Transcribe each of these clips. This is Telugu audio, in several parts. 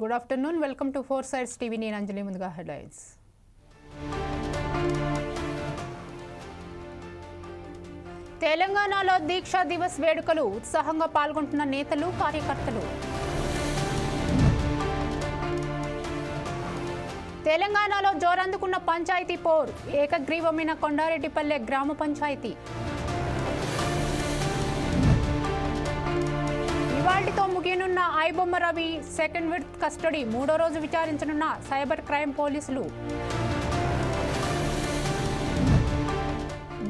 Good afternoon welcome to Four Sides TV నేను అంజలి ముందుగా హెడ్లైన్స్. తెలంగాణలో దీక్షా దివస్ వేడుకలు ఉత్సాహంగా పాల్గొంటున్న నేతలు కార్యకర్తలు. తెలంగాణలో జోరందుకున్న పంచాయతీ పోర్ ఏకగ్రీవమైన కొండారెడ్డిపల్లె గ్రామ పంచాయతీ. ఇవాళ్టితో ముగియనున్న iBomma Ravi second with custody మూడో రోజు విచారించనున్న సైబర్ క్రైమ్ పోలీసులు.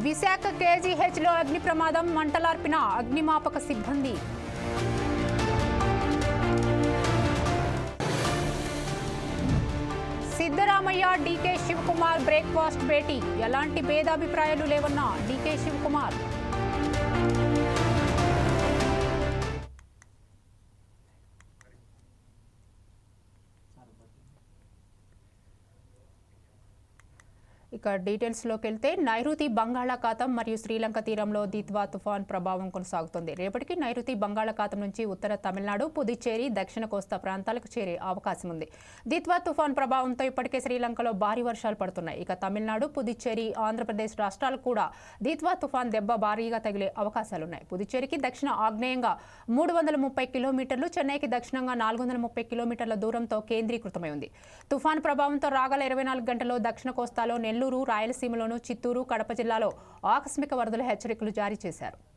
విశాఖ కేజీహెచ్లో అగ్ని ప్రమాదం మంటలార్పిన అగ్నిమాపక సిబ్బంది. సిద్ధరామయ్య డీకే శివకుమార్ బ్రేక్ఫాస్ట్ భేటీ. ఎలాంటి భేదాభిప్రాయాలు లేవన్న డీకే శివకుమార్. ఇక డీటెయిల్స్లోకి వెళ్తే నైరుతి బంగాళాఖాతం మరియు శ్రీలంక తీరంలో దిత్వా తుఫాన్ ప్రభావం కొనసాగుతుంది. రేపటికి నైరుతి బంగాళాఖాతం నుంచి ఉత్తర తమిళనాడు పుదుచ్చేరి దక్షిణ కోస్తా ప్రాంతాలకు చేరే అవకాశం ఉంది. దిత్వా తుఫాన్ ప్రభావంతో ఇప్పటికే శ్రీలంకలో భారీ వర్షాలు పడుతున్నాయి. ఇక తమిళనాడు పుదుచ్చేరి ఆంధ్రప్రదేశ్ రాష్ట్రాలు కూడా దిత్వా తుఫాన్ దెబ్బ భారీగా తగిలే అవకాశాలున్నాయి. పుదుచ్చేరికి దక్షిణ ఆగ్నేయంగా మూడు వందల ముప్పై కిలోమీటర్లు చెన్నైకి దక్షిణంగా నాలుగు వందల ముప్పై కిలోమీటర్ల దూరంతో కేంద్రీకృతమై ఉంది. తుఫాన్ ప్రభావంతో రాగల ఇరవై నాలుగు గంటల్లో దక్షిణ కోస్తాలో నెల్లూరు రాయలసీమలోను చిత్తూరు కడప జిల్లాలో ఆకస్మిక వరదల హెచ్చరికలు జారీ చేశారు.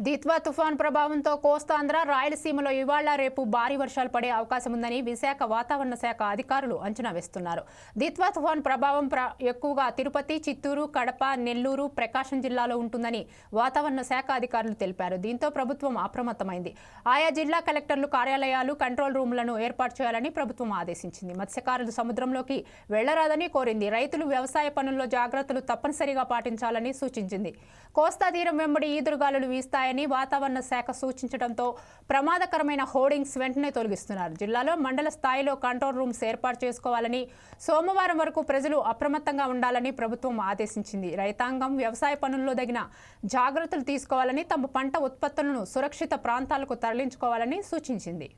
దిత్వా తుఫాన్ ప్రభావంతో కోస్తాంధ్ర రాయలసీమలో ఇవాళ రేపు భారీ వర్షాలు పడే అవకాశం ఉందని విశాఖ వాతావరణ శాఖ అధికారులు అంచనా వేస్తున్నారు. దిత్వా తుఫాన్ ప్రభావం ప్ర- ఎక్కువగా తిరుపతి చిత్తూరు కడప నెల్లూరు ప్రకాశం జిల్లాలో ఉంటుందని వాతావరణ శాఖ అధికారులు తెలిపారు. దీంతో ప్రభుత్వం అప్రమత్తమైంది. ఆయా జిల్లా కలెక్టర్లు కార్యాలయాలు కంట్రోల్ రూమ్లను ఏర్పాటు చేయాలని ప్రభుత్వం ఆదేశించింది. మత్స్యకారులు సముద్రంలోకి వెళ్ళరాదని కోరింది. రైతులు వ్యవసాయ పనుల్లో జాగ్రత్తలు తప్పనిసరిగా పాటించాలని సూచించింది. కోస్తా తీరం వెంబడి ఈదురుగాలులు వీస్తాయని వాతావరణ శాఖ సూచించడంతో ప్రమాదకరమైన హోర్డింగ్స్ వెంటనే తొలగిస్తున్నారు. జిల్లాలో మండల స్థాయిలో కంట్రోల్ రూమ్స్ ఏర్పాటు చేసుకోవాలని సోమవారం వరకు ప్రజలు అప్రమత్తంగా ఉండాలని ప్రభుత్వం ఆదేశించింది. రైతాంగం వ్యవసాయ పనుల్లో తగిన జాగ్రత్తలు తీసుకోవాలని తమ పంట ఉత్పత్తులను సురక్షిత ప్రాంతాలకు తరలించుకోవాలని సూచించింది.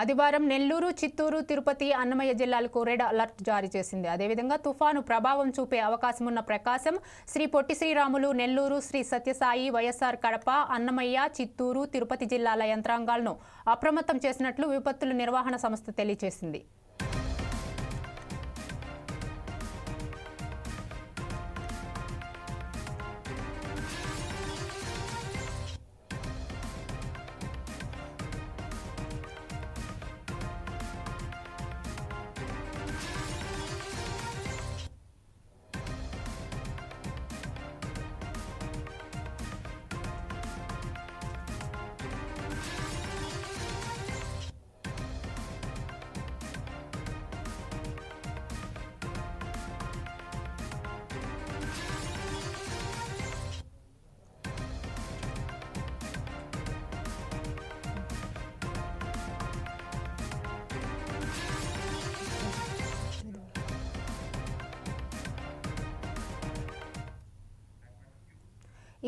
ఆదివారం నెల్లూరు చిత్తూరు తిరుపతి అన్నమయ్య జిల్లాలకు రెడ్ అలర్ట్ జారీ చేసింది. అదేవిధంగా తుఫాను ప్రభావం చూపే అవకాశం ఉన్న ప్రకాశం శ్రీ పొట్టి శ్రీరాములు నెల్లూరు శ్రీ సత్యసాయి వైఎస్ఆర్ కడప అన్నమయ్య చిత్తూరు తిరుపతి జిల్లాల యంత్రాంగాలను అప్రమత్తం చేసినట్లు విపత్తుల నిర్వహణ సంస్థ తెలియజేసింది.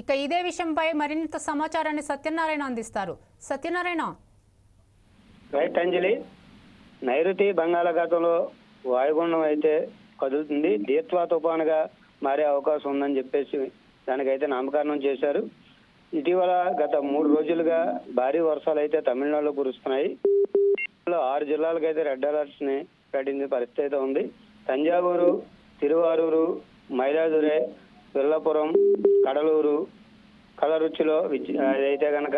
ఇక ఇదే విషయంపై మరింత సమాచారాన్ని సత్యనారాయణ అందిస్తారు. సత్యనారాయణ. రైట్ అంజలి నైరుతి బంగాళాఖాతంలో వాయుగుండం అయితే కదులుతుంది. దీత్వా తుఫానుగా మారే అవకాశం ఉందని చెప్పేసి దానికైతే నామకరణం చేశారు. ఇటీవల గత మూడు రోజులుగా భారీ వర్షాలు అయితే తమిళనాడులో కురుస్తున్నాయి. ఆరు ఆరు జిల్లాలకైతే రెడ్ అలర్ట్స్ని ప్రకటించిన పరిస్థితి అయితే ఉంది. తంజావూరు తిరువారూరు మైలాదురే విల్లపురం కడలూరు కలరుచ్చిలో అయితే అదైతే కనుక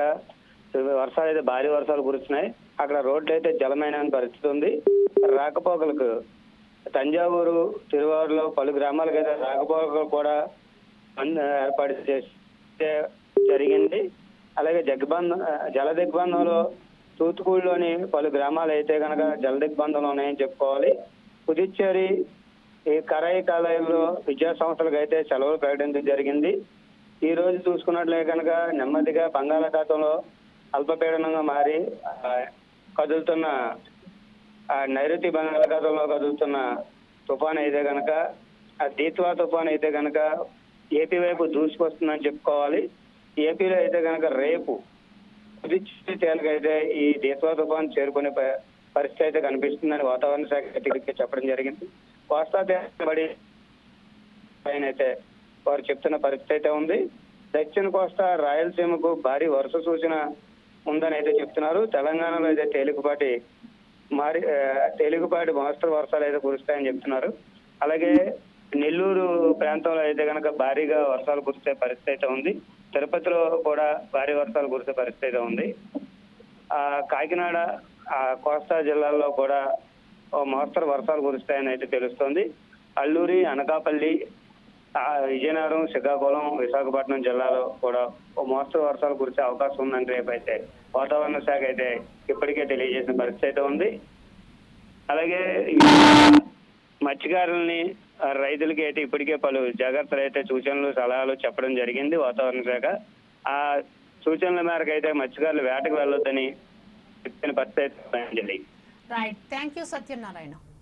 వర్షాలు అయితే భారీ వర్షాలు కురుస్తున్నాయి. అక్కడ రోడ్లు అయితే జలమైన పరిస్థితి ఉంది. రాకపోకలకు తంజావూరు తిరువారులో పలు గ్రామాలకు అయితే రాకపోకలు కూడా ఏర్పాటు చేస్తే జరిగింది. అలాగే జగ్బంధం జల దిగ్బంధంలో తూత్తుకూరులోని పలు గ్రామాలు అయితే కనుక జల దిగ్బంధంలో ఉన్నాయని చెప్పుకోవాలి. పుదుచ్చేరి ఈ కరాయి కాలేయంలో విద్యా సంస్థలకు అయితే సెలవులు ప్రకటించడం జరిగింది. ఈ రోజు చూసుకున్నట్లే కనుక నెమ్మదిగా బంగాళాఖాతంలో అల్పపీడనంగా మారి కదులుతున్న ఆ నైరుతి బంగాళాఖాతంలో కదులుతున్న తుఫాన్ అయితే కనుక ఆ దీత్వా తుఫాన్ అయితే కనుక ఏపీ వైపు దూసుకొస్తుందని చెప్పుకోవాలి. ఏపీలో అయితే కనుక రేపు పుదుచ్చేరి తేలికైతే ఈ దీత్వా తుఫాన్ చేరుకునే ప- పరిస్థితి అయితే కనిపిస్తుందని వాతావరణ శాఖ చెప్పడం జరిగింది. కోస్తా తీరబడి పైన అయితే వారు చెప్తున్న పరిస్థితి అయితే ఉంది. దక్షిణ కోస్తా రాయలసీమకు భారీ వరుస సూచన ఉందని అయితే చెప్తున్నారు. తెలంగాణలో అయితే తేలికపాటి మారి తేలికపాటి మోస్తరు వర్షాలు అయితే కురుస్తాయని చెప్తున్నారు. అలాగే నెల్లూరు ప్రాంతంలో అయితే కనుక భారీగా వర్షాలు కురిసే పరిస్థితి అయితే ఉంది. తిరుపతిలో కూడా భారీ వర్షాలు కురిసే పరిస్థితి అయితే ఉంది. ఆ కాకినాడ ఆ కోస్తా జిల్లాల్లో కూడా మోస్తరు వర్షాలు కురుస్తాయని అయితే తెలుస్తోంది. అల్లూరి అనకాపల్లి విజయనగరం శ్రీకాకుళం విశాఖపట్నం జిల్లాలో కూడా ఓ మోస్తరు వర్షాలు కురిసే అవకాశం ఉందని రేపు అయితే వాతావరణ శాఖ అయితే ఇప్పటికే తెలియజేసిన పరిస్థితి అయితే ఉంది. అలాగే మత్స్యకారులని మత్స్యకారుల్ని రైతులకి అయితే ఇప్పటికే పలు జాగ్రత్తలు అయితే సూచనలు సలహాలు చెప్పడం జరిగింది వాతావరణ శాఖ. ఆ సూచనల మేరకు అయితే మత్స్యకారులు వేటకు వెళ్ళొద్దని చెప్పిన పరిస్థితి అయితే ఉంది. Right thank you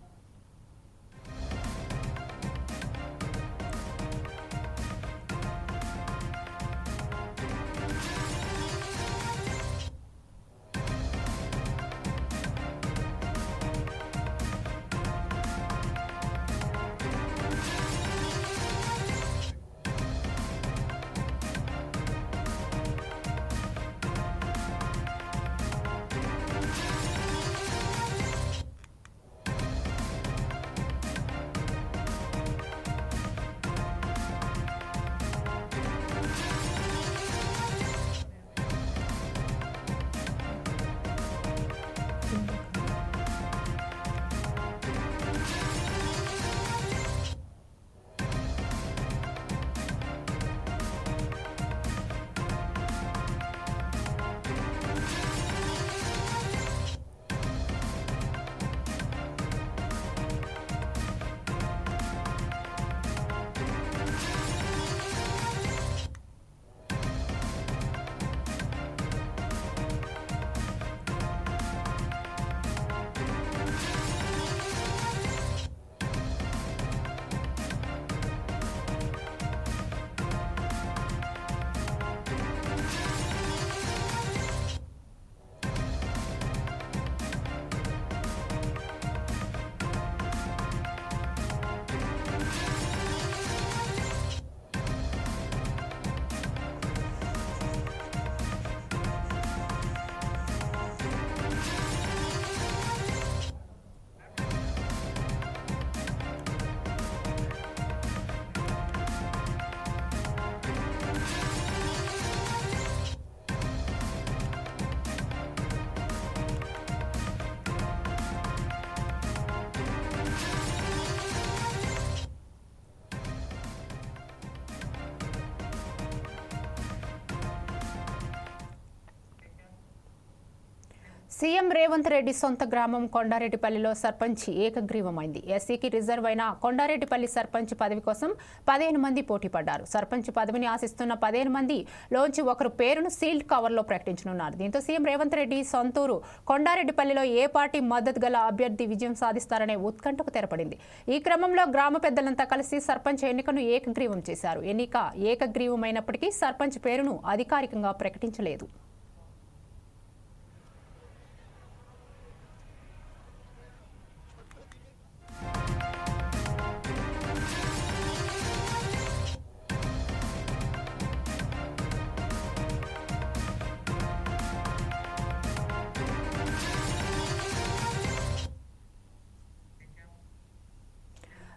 CM Revanth Reddy సొంత గ్రామం కొండారెడ్డిపల్లిలో సర్పంచ్ ఏకగ్రీవమైంది. ఎస్సీకి రిజర్వ్ అయిన కొండారెడ్డిపల్లి సర్పంచ్ పదవి కోసం పదిహేను మంది పోటీ పడ్డారు. సర్పంచ్ పదవిని ఆశిస్తున్న పదిహేను మంది లోంచి ఒకరు పేరును సీల్డ్ కవర్లో ప్రకటించనున్నారు. దీంతో సీఎం రేవంత్ రెడ్డి సొంతూరు కొండారెడ్డిపల్లిలో ఏ పార్టీ మద్దతు గల అభ్యర్థి విజయం సాధిస్తారనే ఉత్కంఠకు తెరపడింది. ఈ క్రమంలో గ్రామ పెద్దలంతా కలిసి సర్పంచ్ ఎన్నికను ఏకగ్రీవం చేశారు. ఎన్నిక ఏకగ్రీవమైనప్పటికీ సర్పంచ్ పేరును అధికారికంగా ప్రకటించలేదు.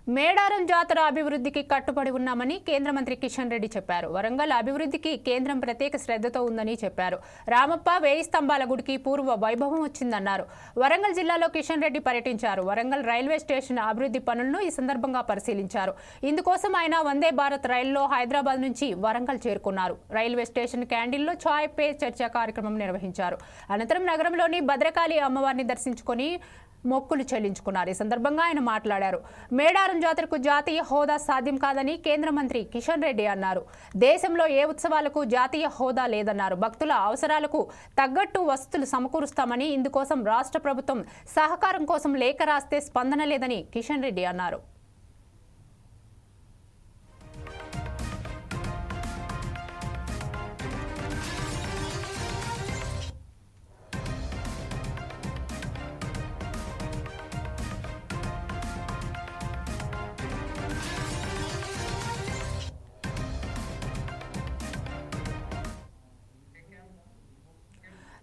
మేడారం జాతర అభివృద్ధికి కట్టుబడి ఉన్నామని కేంద్ర మంత్రి కిషన్ రెడ్డి చెప్పారు. వరంగల్ అభివృద్ధికి కేంద్రం ప్రత్యేక శ్రద్ధతో ఉందని చెప్పారు. రామప్ప వేయి స్తంభాల గుడికి పూర్వ వైభవం వచ్చిందన్నారు. వరంగల్ జిల్లాలో కిషన్ రెడ్డి పర్యటించారు. వరంగల్ రైల్వే స్టేషన్ అభివృద్ధి పనులను ఈ సందర్భంగా పరిశీలించారు. ఇందుకోసం ఆయన వందే భారత్ రైల్లో హైదరాబాద్ నుంచి వరంగల్ చేరుకున్నారు. రైల్వే స్టేషన్ క్యాండిల్లో ఛాయ్ పే చర్చ కార్యక్రమం నిర్వహించారు. అనంతరం నగరంలోని భద్రకాళి అమ్మవారిని దర్శించుకొని మొక్కులు చెల్లించుకున్నారు. ఈ సందర్భంగా ఆయన మాట్లాడారు. మేడారం జాతరకు జాతీయ హోదా సాధ్యం కాదని కేంద్ర మంత్రి కిషన్ రెడ్డి అన్నారు. దేశంలో ఏ ఉత్సవాలకు జాతీయ హోదా లేదన్నారు. భక్తుల అవసరాలకు తగ్గట్టు వసతులు సమకూరుస్తామని ఇందుకోసం రాష్ట్ర ప్రభుత్వం సహకారం కోసం లేఖ రాస్తే స్పందన లేదని కిషన్ రెడ్డి అన్నారు.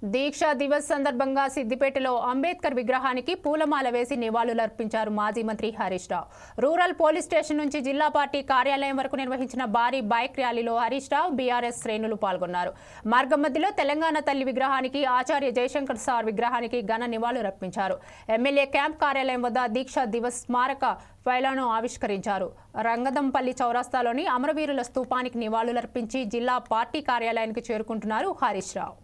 దీక్షా దివస్ సందర్భంగా సిద్దిపేటలో అంబేద్కర్ విగ్రహానికి పూలమాల వేసి నివాళులర్పించారు మాజీ మంత్రి Harish Rao. Rural police station నుంచి జిల్లా పార్టీ కార్యాలయం వరకు నిర్వహించిన భారీ బైక్ ర్యాలీలో హరీష్ రావు బీఆర్ఎస్ శ్రేణులు పాల్గొన్నారు. మార్గం మధ్యలో తెలంగాణ తల్లి విగ్రహానికి ఆచార్య జయశంకర్ సార్ విగ్రహానికి ఘన నివాళులర్పించారు. ఎమ్మెల్యే క్యాంప్ కార్యాలయం వద్ద దీక్షా దివస్ స్మారక ఫైలాను ఆవిష్కరించారు. రంగదంపల్లి చౌరస్తాలోని అమరవీరుల స్తూపానికి నివాళులర్పించి జిల్లా పార్టీ కార్యాలయానికి చేరుకుంటున్నారు హరీష్ రావు.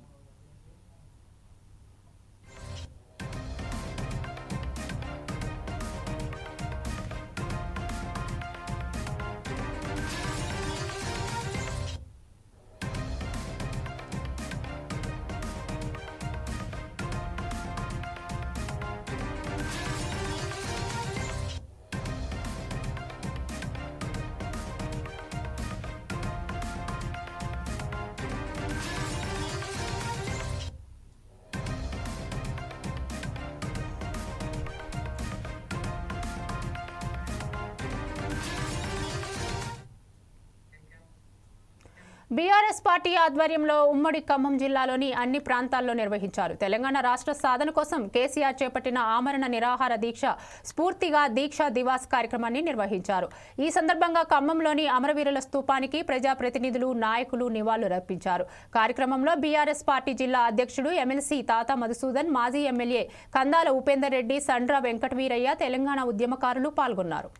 బీఆర్ఎస్ పార్టీ ఆధ్వర్యంలో ఉమ్మడి ఖమ్మం జిల్లాలోని అన్ని ప్రాంతాల్లో నిర్వహించారు. తెలంగాణ రాష్ట్ర సాధన కోసం కేసీఆర్ చేపట్టిన ఆమరణ నిరాహార దీక్ష స్ఫూర్తిగా దీక్ష దివాస్ కార్యక్రమాన్ని నిర్వహించారు. ఈ సందర్భంగా ఖమ్మంలోని అమరవీరుల స్తూపానికి ప్రజాప్రతినిధులు నాయకులు నివాళులర్పించారు కార్యక్రమంలో బీఆర్ఎస్ పార్టీ జిల్లా అధ్యక్షుడు ఎమ్మెల్సీ తాత మధుసూదన్ మాజీ ఎమ్మెల్యే కందాల ఉపేందర్ రెడ్డి సండ్ర వెంకటవీరయ్య తెలంగాణ ఉద్యమకారులు పాల్గొన్నారు.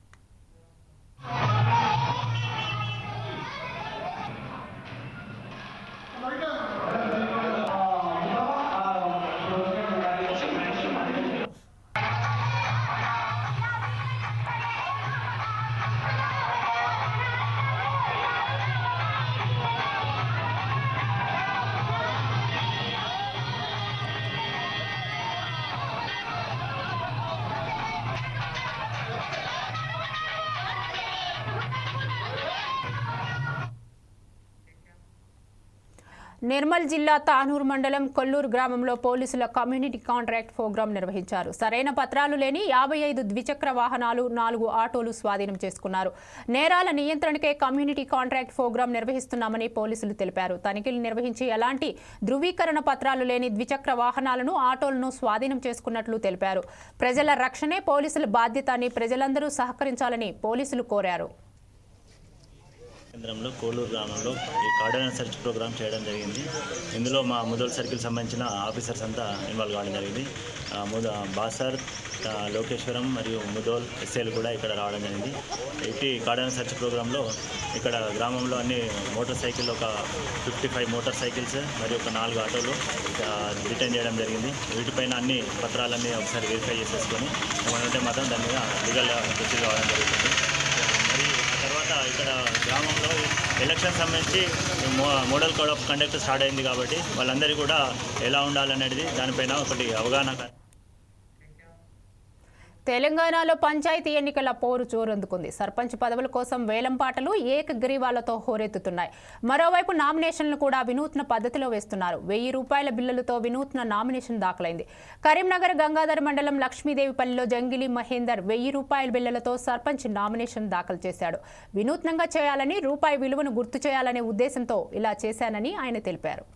నిర్మల్ జిల్లా తానూరు మండలం కొల్లూరు గ్రామంలో పోలీసుల కమ్యూనిటీ కాంట్రాక్ట్ ప్రోగ్రాం నిర్వహించారు. సరైన పత్రాలు లేని యాభై ఐదు ద్విచక్ర వాహనాలు నాలుగు ఆటోలు స్వాధీనం చేసుకున్నారు. నేరాల నియంత్రణకే కమ్యూనిటీ కాంట్రాక్ట్ ప్రోగ్రాం నిర్వహిస్తున్నామని పోలీసులు తెలిపారు. తనిఖీలు నిర్వహించి ఎలాంటి ధృవీకరణ పత్రాలు లేని ద్విచక్ర వాహనాలను ఆటోలను స్వాధీనం చేసుకున్నట్లు తెలిపారు. ప్రజల రక్షణే పోలీసుల బాధ్యత అని ప్రజలందరూ సహకరించాలని పోలీసులు కోరారు. కేంద్రంలో కోలూరు గ్రామంలో ఈ కార్డనర్ సెర్చ్ ప్రోగ్రామ్ చేయడం జరిగింది. ఇందులో మా ముదోల్ సర్కిల్ సంబంధించిన ఆఫీసర్స్ అంతా ఇన్వాల్వ్ కావడం జరిగింది. ముద బాసర్ లోకేశ్వరం మరియు ముదోల్ ఎస్ఏలు కూడా ఇక్కడ రావడం జరిగింది. ఇట్టి కార్డనర్ సెర్చ్ ప్రోగ్రాంలో ఇక్కడ గ్రామంలో అన్ని మోటార్ సైకిల్ ఒక ఫిఫ్టీ ఫైవ్ మోటార్ సైకిల్స్ మరియు ఒక నాలుగు ఆటోలు రిటర్న్ చేయడం జరిగింది. వీటిపైన అన్ని పత్రాలన్నీ ఒకసారి వెరిఫై చేసేసుకొని ఏమైనా ఉంటే మాత్రం దాని మీద లీగల్ ప్రొసీడ్ కావడం జరుగుతుంది. ఇక్కడ గ్రామంలో ఎలక్షన్ సంబంధించి model code of conduct start అయింది కాబట్టి వాళ్ళందరికీ కూడా ఎలా ఉండాలనేది దానిపైన ఒకటి అవగాహన తెలంగాణలో పంచాయతీ ఎన్నికల పోరు జోరందుకుంది సర్పంచ్ పదవుల కోసం వేలంపాటలు ఏకగ్రీవాలతో హోరెత్తుతున్నాయి. మరోవైపు నామినేషన్లు కూడా వినూత్న పద్ధతిలో వేస్తున్నారు. వెయ్యి రూపాయల బిల్లులతో వినూత్న నామినేషన్ దాఖలైంది. కరీంనగర్ గంగాధర్ మండలం లక్ష్మీదేవిపల్లిలో జంగిలి మహేందర్ వెయ్యి రూపాయల బిల్లులతో సర్పంచ్ నామినేషన్ దాఖలు చేశాడు. వినూత్నంగా చేయాలని రూపాయి విలువను గుర్తు చేయాలనే ఉద్దేశంతో ఇలా చేశానని ఆయన తెలిపారు.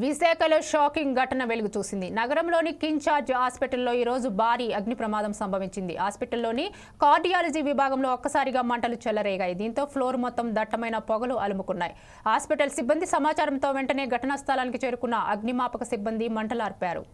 విశాఖలో షాకింగ్ ఘటన వెలుగు చూసింది నగరంలోని కింగ్ హాస్పిటల్లో ఈ రోజు భారీ అగ్ని ప్రమాదం సంభవించింది. హాస్పిటల్లోని కార్డియాలజీ విభాగంలో ఒక్కసారిగా మంటలు చెలరేగాయి. దీంతో ఫ్లోర్ మొత్తం దట్టమైన పొగలు అలుముకున్నాయి. హాస్పిటల్ సిబ్బంది సమాచారంతో వెంటనే ఘటనా స్థలానికి చేరుకున్న అగ్నిమాపక సిబ్బంది మంటలు ఆర్పారు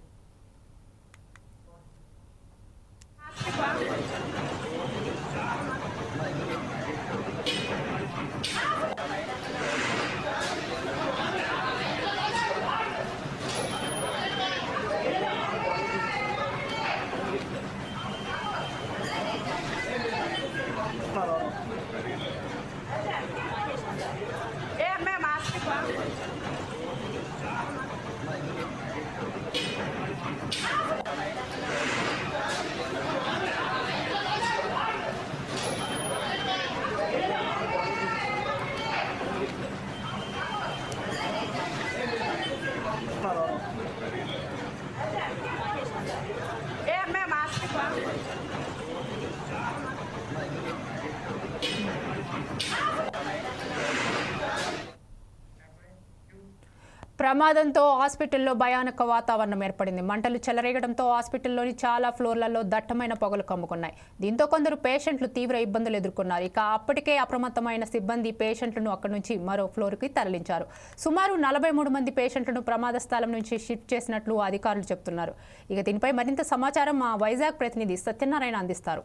ప్రమాదంతో హాస్పిటల్లో భయానక వాతావరణం ఏర్పడింది. మంటలు చెలరేగడంతో హాస్పిటల్లోని చాలా ఫ్లోర్లలో దట్టమైన పొగలు కమ్ముకున్నాయి. దీంతో కొందరు పేషెంట్లు తీవ్ర ఇబ్బందులు ఎదుర్కొన్నారు. ఇక అప్పటికే అప్రమత్తమైన సిబ్బంది పేషెంట్లను అక్కడి నుంచి మరో ఫ్లోర్కి తరలించారు. సుమారు నలభై మూడు మంది పేషెంట్లను ప్రమాద స్థలం నుంచి షిఫ్ట్ చేసినట్లు అధికారులు చెబుతున్నారు. ఇక దీనిపై మరింత సమాచారం మా వైజాగ్ ప్రతినిధి సత్యనారాయణ అందిస్తారు.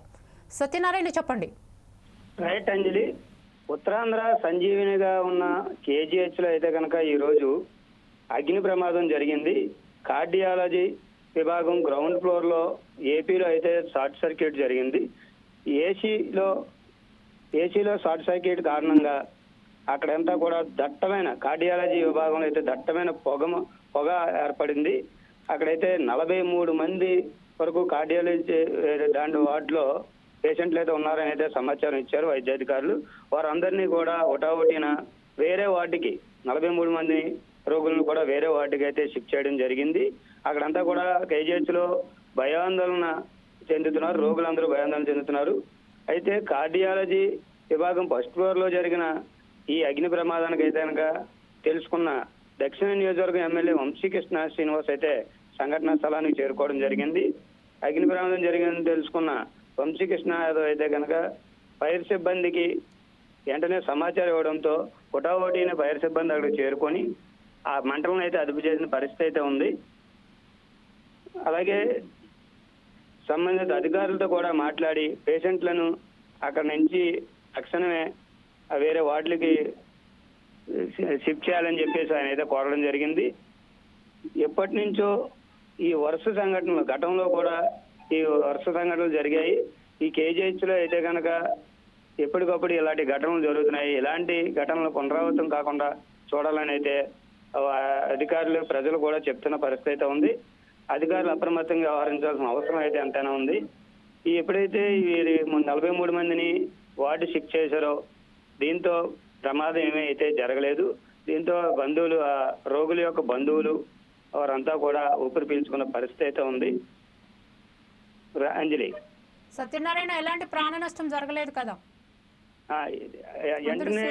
సత్యనారాయణ చెప్పండి. రైట్ అంజలి ఉత్తరాంధ్ర సంజీవినిగా ఉన్న కేజీహెచ్లో అయితే కనుక ఈ రోజు అగ్ని ప్రమాదం జరిగింది. కార్డియాలజీ విభాగం గ్రౌండ్ ఫ్లోర్లో ఏపీలో అయితే షార్ట్ సర్క్యూట్ జరిగింది. ఏసీలో ఏసీలో షార్ట్ సర్క్యూట్ కారణంగా అక్కడంతా కూడా దట్టమైన కార్డియాలజీ విభాగంలో అయితే దట్టమైన పొగ పొగ ఏర్పడింది. అక్కడైతే నలభై మూడు మంది వరకు కార్డియాలజీ దాని వార్డులో పేషెంట్లు అయితే ఉన్నారని అయితే సమాచారం ఇచ్చారు వైద్యాధికారులు. వారందరినీ కూడా ఒకటిన వేరే వార్డుకి నలభై మూడు మంది రోగులను కూడా వేరే వార్డుకి అయితే షిఫ్ట్ చేయడం జరిగింది. అక్కడంతా కూడా కేజీహెచ్లో భయాందోళన చెందుతున్నారు. రోగులందరూ భయాందోళన చెందుతున్నారు. అయితే కార్డియాలజీ విభాగం ఫస్ట్ ఫ్లోర్లో జరిగిన ఈ అగ్ని ప్రమాదానికి అయితే కనుక తెలుసుకున్న దక్షిణ నియోజకవర్గం ఎమ్మెల్యే వంశీకృష్ణ శ్రీనివాస్ అయితే సంఘటనా స్థలానికి చేరుకోవడం జరిగింది. అగ్ని ప్రమాదం జరిగిందని తెలుసుకున్న వంశీకృష్ణ యాదవ్ అయితే కనుక ఫైర్ సిబ్బందికి వెంటనే సమాచారం ఇవ్వడంతో హుటాహుటిన ఫైర్ సిబ్బంది అక్కడికి చేరుకొని ఆ మంటలను అయితే అదుపు చేసిన పరిస్థితి అయితే ఉంది. అలాగే సంబంధిత అధికారులతో కూడా మాట్లాడి పేషెంట్లను అక్కడ నుంచి తక్షణమే వేరే వార్డులకి షిఫ్ట్ చేయాలని చెప్పేసి ఆయన అయితే కోరడం జరిగింది. ఎప్పటి నుంచో ఈ వరుస సంఘటనలు గతంలో కూడా ఈ వరుస సంఘటనలు జరిగాయి. ఈ కేజీహెచ్లో అయితే కనుక ఎప్పటికప్పుడు ఇలాంటి ఘటనలు జరుగుతున్నాయి. ఇలాంటి ఘటనలు పునరావృతం కాకుండా చూడాలని అయితే అధికారులు ప్రజలు కూడా చెప్తున్న పరిస్థితి అయితే ఉంది. అధికారులు అప్రమత్తంగా వ్యవహరించాల్సిన అవసరం అయితే ఎంతైనా ఉంది. ఈ ఎప్పుడైతే వీరి నలభై మూడు మందిని వార్డు షిఫ్ట్ చేశారో దీంతో ప్రమాదం ఏమీ అయితే జరగలేదు. దీంతో బంధువులు రోగుల యొక్క బంధువులు వారంతా కూడా ఊపిరి పీల్చుకున్న పరిస్థితి అయితే ఉంది. అంజలి. సత్యనారాయణ ఎలాంటి ప్రాణ నష్టం జరగలేదు కదా? వెంటనే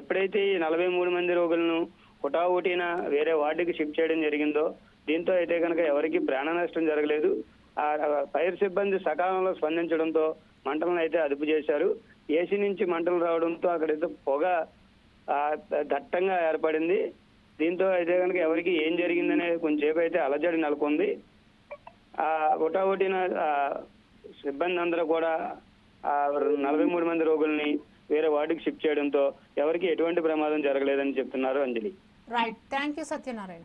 ఎప్పుడైతే ఈ నలభై మూడు మంది రోగులను హుటాహుటిన వేరే వార్డుకి షిఫ్ట్ చేయడం జరిగిందో దీంతో అయితే కనుక ఎవరికి ప్రాణ నష్టం జరగలేదు. ఆ ఫైర్ సిబ్బంది సకాలంలో స్పందించడంతో మంటలను అయితే అదుపు చేశారు. ఏసీ నుంచి మంటలు రావడంతో అక్కడైతే పొగ దట్టంగా ఏర్పడింది. దీంతో అయితే కనుక ఎవరికి ఏం జరిగిందనే కొంచెంసేపు అయితే అలజడి నెలకొంది. ఆ ఒకటొకటిన ఆ, సిబ్బంది అందరూ కూడా ఆ నలభై మూడు మంది రోగుల్ని వేరే వార్డుకి షిఫ్ట్ చేయడంతో ఎవరికి ఎటువంటి ప్రమాదం జరగలేదని చెప్తున్నారు Anjali. Right thank you Satyanarayana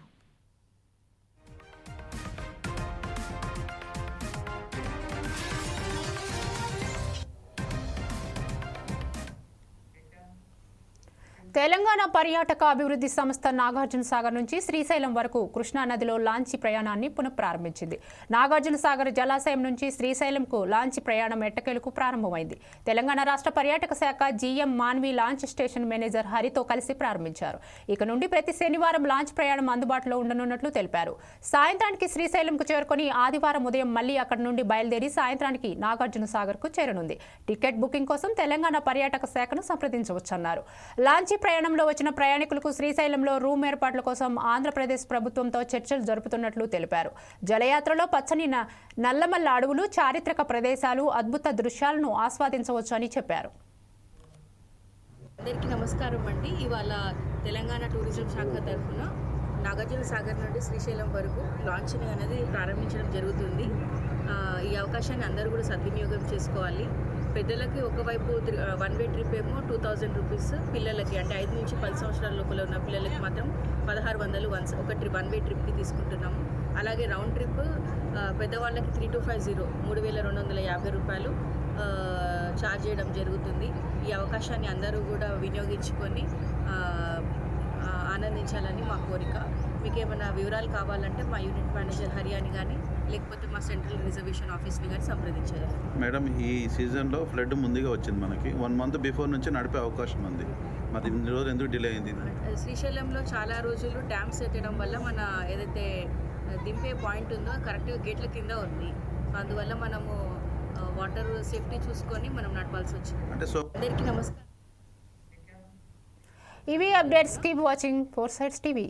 Telangana పర్యాటక అభివృద్ధి సంస్థ నాగార్జున సాగర్ నుంచి శ్రీశైలం వరకు కృష్ణా నదిలో లాంచీ ప్రయాణాన్ని పునఃప్రారంభించింది. నాగార్జున సాగర్ జలాశయం నుంచి శ్రీశైలంకు లాంచీ ప్రయాణం ఎట్టకేలకు ప్రారంభమైంది. తెలంగాణ రాష్ట్ర పర్యాటక శాఖ GM Manvi launch station manager హరితో కలిసి ప్రారంభించారు. ఇక నుండి ప్రతి శనివారం లాంచ్ ప్రయాణం అందుబాటులో ఉండనున్నట్లు తెలిపారు. సాయంత్రానికి శ్రీశైలంకు చేరుకొని ఆదివారం ఉదయం మళ్ళీ అక్కడి నుండి బయలుదేరి సాయంత్రానికి నాగార్జున సాగర్కు చేరనుంది. టికెట్ బుకింగ్ కోసం తెలంగాణ పర్యాటక శాఖను సంప్రదించవచ్చన్నారు. లాంచీ ప్రయాణంలో వచ్చిన ప్రయాణికులకు శ్రీశైలంలో రూమ్ ఏర్పాట్ల కోసం ఆంధ్రప్రదేశ్ ప్రభుత్వంతో చర్చలు జరుపుతున్నట్లు తెలిపారు. జలయాత్రలో పచ్చని న- నల్లమల్ల అడవులు చారిత్రక ప్రదేశాలు అద్భుత దృశ్యాలను ఆస్వాదించవచ్చు అని చెప్పారు. అందరికీ నమస్కారం అండి. ఇవాళ తెలంగాణ టూరిజం శాఖ తరఫున నాగార్జున సాగర్ నుండి శ్రీశైలం వరకు లాంచింగ్ అనేది ప్రారంభించడం జరుగుతుంది. ఈ అవకాశాన్ని అందరూ కూడా సద్వినియోగం చేసుకోవాలి. పెద్దలకి ఒకవైపు వన్ వే ట్రిప్ ఏమో టూ థౌజండ్ రూపీస్ పిల్లలకి అంటే ఐదు నుంచి పది సంవత్సరాల లోపల ఉన్న పిల్లలకి మాత్రం పదహారు వందలు వన్ ఒక ట్రిప్ వన్ వే ట్రిప్కి తీసుకుంటున్నాము. అలాగే రౌండ్ ట్రిప్ పెద్దవాళ్ళకి త్రీ టూ ఫైవ్ జీరో మూడు వేల రెండు వందల యాభై రూపాయలు ఛార్జ్ చేయడం జరుగుతుంది. ఈ అవకాశాన్ని అందరూ కూడా వినియోగించుకొని ఆనందించాలని మా కోరిక. మీకేమైనా వివరాలు కావాలంటే మా యూనిట్ మేనేజర్ హరియాని కానీ లేకపోతే మా సెంట్రల్ రిజర్వేషన్ ఆఫీస్ని కానీ సంప్రదించగలరు మేడం ఈ సీజన్లో ఫ్లడ్ ముందుగా వచ్చింది మనకి. వన్ మంత్ బిఫోర్ నుంచి నడిపే అవకాశం ఉంది. మరి ఇన్ని రోజులు ఎందుకు డిలే అయింది? శ్రీశైలంలో చాలా రోజులు డ్యామ్స్ ఎత్తడం వల్ల మన ఏదైతే దింపే పాయింట్ ఉందో కరెక్ట్గా గేట్ల కింద ఉంది. అందువల్ల మనము వాటర్ సేఫ్టీ చూసుకొని మనం నడపాల్సి వచ్చింది. అంటే సో అందరికీ నమస్కారం. ఇవి updates. Keep watching Four Sides TV.